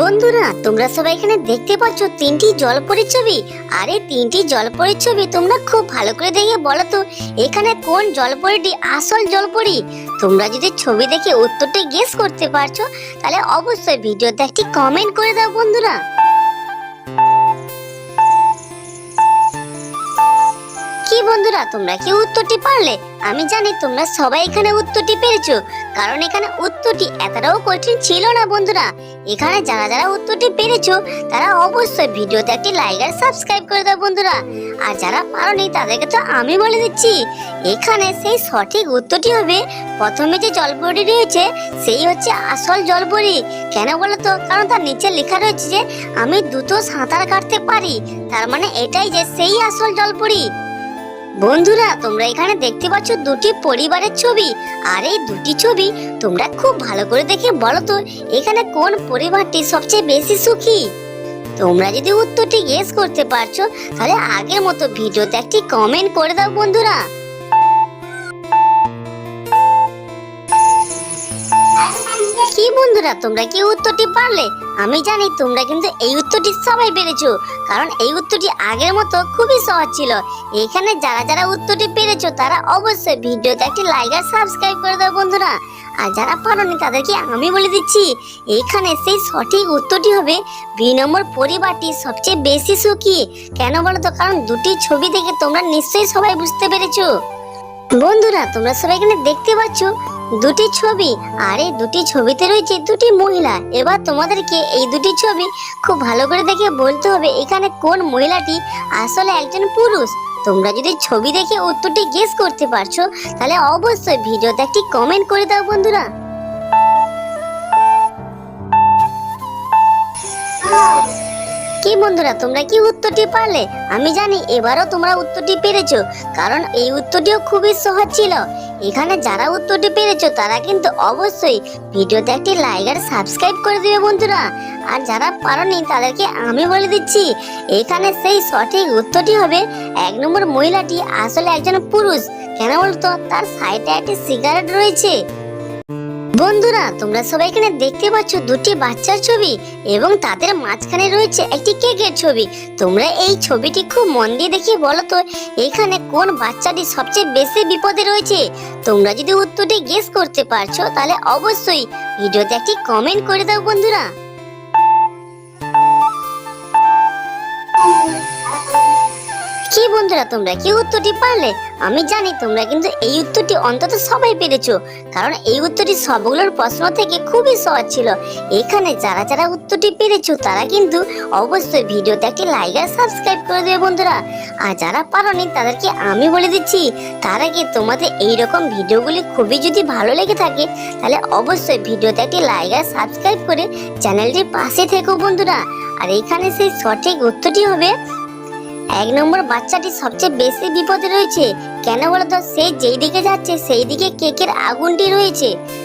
বন্ধুরা, তোমরা সবাই এখানে দেখতে পাচ্ছ তিনটি জলপরীর ছবি। আরে তিনটি জলপরীর ছবি তোমরা খুব ভালো করে দেখে বলো তো, এখানে কোন জলপরীটি আসল জলপরি? তোমরা যদি ছবি দেখে উত্তরটা গেস করতে পারছ, তাহলে অবশ্যই ভিডিওতে একটি কমেন্ট করে দাও বন্ধুরা। কি বন্ধুরা, তোমরা কি উত্তরটি পারলে? আমি জানি তোমরা সবাই এখানে উত্তরটি পেরেছ কারণ এখানে উত্তরটি এতটাও কঠিন ছিল না, বন্ধুরা। এখানে যারা যারা উত্তরটি পেরেছ, তারা অবশ্যই ভিডিওতে একটি লাইক আর সাবস্ক্রাইব করে দাও, বন্ধুরা। আর যারা পারোনি, তাদেরকে তো আমি বলে দিচ্ছি, এখানে সেই সঠিক উত্তরটি হবে, প্রথমে যে জলপরি রয়েছে, সেই হচ্ছে আসল জলপরি। কেন বলো তো? কারণ তার নিচে লেখা রয়েছে যে, আমি দ্রুত সাঁতার কাটতে পারি। তার মানে এটাই যে সেই আসল জলপরি। বন্ধুরা, তোমরা এখানে দেখতে পাচ্ছ দুটি পরিবারের ছবি। আর এই দুটি ছবি তোমরা খুব ভালো করে দেখে বলো তো, এখানে কোন পরিবারটি সবচেয়ে বেশি সুখী? তোমরা যদি উত্তরটি গেস করতে পারছ, তাহলে আগের মতো ভিডিওতে একটি কমেন্ট করে দাও বন্ধুরা। কি বন্ধুরা, তোমরা কি উত্তরটি পারলে? আমি জানি তোমরা কিন্তু এই উত্তরটি সবাই পেরেছ। কারণ এই উত্তরটি আগের মতো খুবই সহজ ছিল। এখানে যারা যারা উত্তরটি পেরেছ, তারা অবশ্যই ভিডিওতে একটি লাইক আর সাবস্ক্রাইব করে দাও বন্ধুরা। আর যারা পারোনি, তাদেরকে আমি বলে দিচ্ছি, এখানে সেই সঠিক উত্তরটি হবে বি নম্বর পরিবারটি সবচেয়ে বেশি সুখী। কেন বলো তো? কারণ দুটি ছবি দেখে তোমরা নিশ্চয়ই সবাই বুঝতে পেরেছ। বন্ধুরা, তোমরা সবাই এখানে দেখতে পাচ্ছ দুটি ছবি, আর এই দুটি ছবিতে রয়েছে দুটি মহিলা। এবার তোমাদেরকে এই দুটি ছবি খুব ভালো করে দেখে বলতে হবে, এখানে কোন মহিলাটি আসলে একজন পুরুষ? তোমরা যদি ছবি দেখে উত্তরটি গেস করতে পারছ, তাহলে অবশ্যই ভিডিওতে একটি কমেন্ট করে দাও বন্ধুরা। কি বন্ধুরা, তোমরা কি উত্তরটি পারলে? আমি জানি, এবারও তোমরা উত্তরটি পেরেছ, কারণ এই উত্তরটিও খুবই সহজ ছিল। এখানে যারা উত্তরটি পেরেছ, তারা কিন্তু অবশ্যই ভিডিওতে একটি লাইক আর সাবস্ক্রাইব করে দিবে বন্ধুরা। আর যারা পারোনি, তাদেরকে আমি বলে দিচ্ছি, এখানে সেই সঠিক উত্তরটি হবে, এক নম্বর মহিলাটি আসলে একজন পুরুষ। কেন বলতো? তার সাইডে একটি সিগারেট রয়েছে। বন্ধুরা, তোমরা সবাই এখানে দেখতে পাচ্ছ দুটি বাচ্চার ছবি এবং তাদের মাঝখানে রয়েছে একটি কেকের ছবি। তোমরা এই ছবিটি খুব মন দিয়ে দেখে বলো তো, এখানে কোন বাচ্চাটি সবচেয়ে বেশি বিপদে রয়েছে? তোমরা যদি উত্তরটি গেস করতে পারছ, তাহলে অবশ্যই ভিডিওতে একটি কমেন্ট করে দাও বন্ধুরা। কি বন্ধুরা, তোমরা কি উত্তরটি পারলে? আমি জানি তোমরা কিন্তু এই উত্তরটি অন্তত সবাই পেরেছ, কারণ এই উত্তরটি সবগুলোর প্রশ্ন থেকে খুবই সহজ ছিল। এখানে যারা যারা উত্তরটি পেরেছ, তারা কিন্তু অবশ্যই ভিডিওতে একটি লাইক আর সাবস্ক্রাইব করে দেবে বন্ধুরা। আর যারা পারোনি, তাদেরকে আমি বলে দিচ্ছি, তার আগে তোমাদের এই রকম ভিডিওগুলি খুবই যদি ভালো লেগে থাকে, তাহলে অবশ্যই ভিডিওতে একটি লাইক আর সাবস্ক্রাইব করে চ্যানেলটির পাশে থেকো বন্ধুরা। আর এখানে সেই সঠিক উত্তরটি হবে, এক নম্বর বাচ্চাটি সবচেয়ে বেশি বিপদে রয়েছে কেন বলতো? সে যেই দিকে যাচ্ছে সেই দিকে কেকের আগুনটি রয়েছে।